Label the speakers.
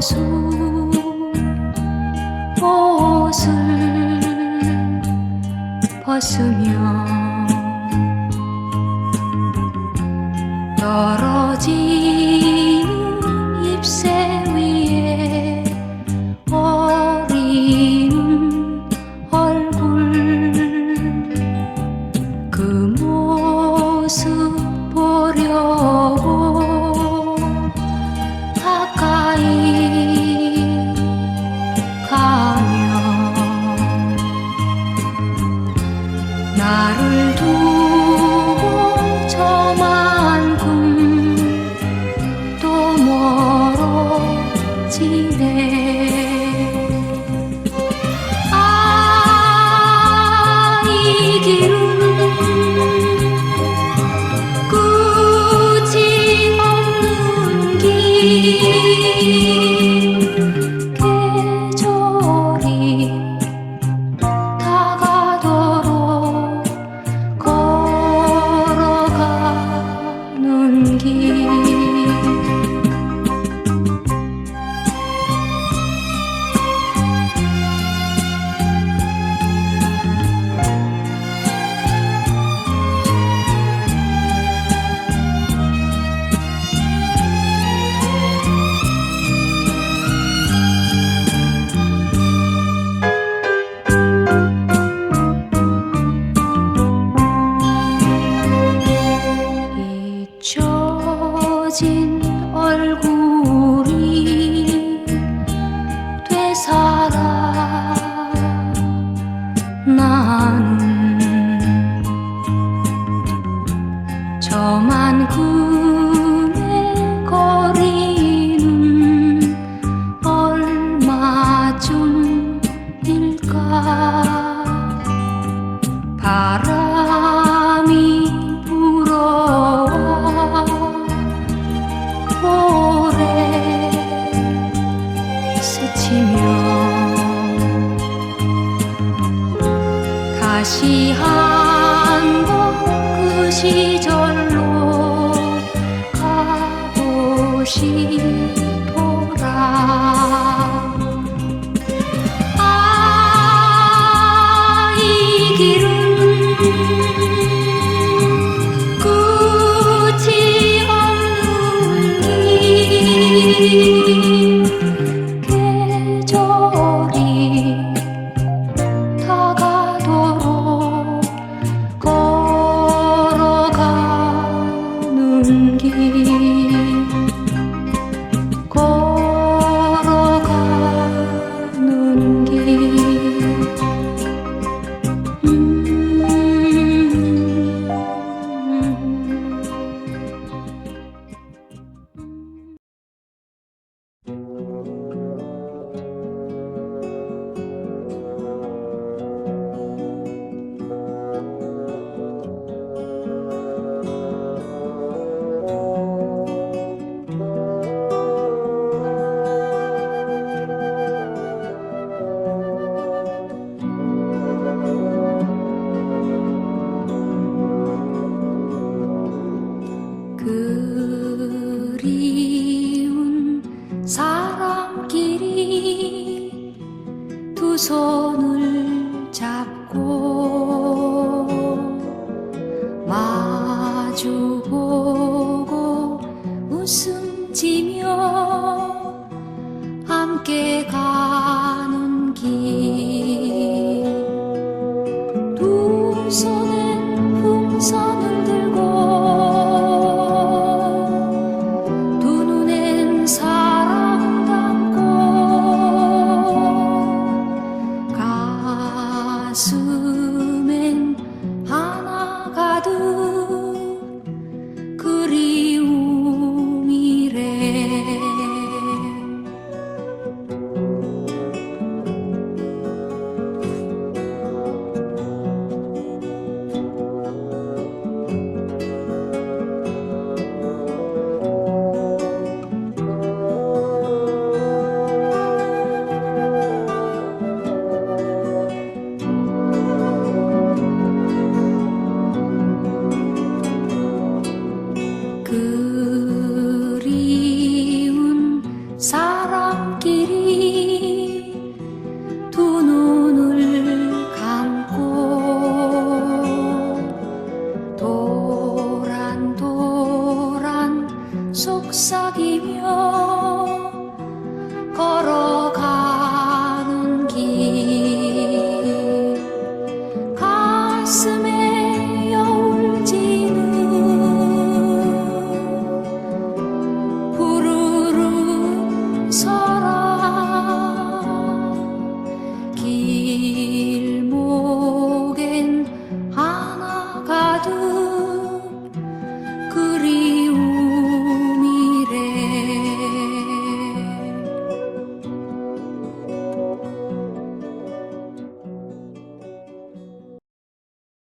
Speaker 1: 옷을 옷을 벗으며 떨어지 나를 두고 저만 꿈또 멀어지네 아이 길을 좀 일까? 바람이 불어와 모래 스치며 다시 한번 그 시절 我。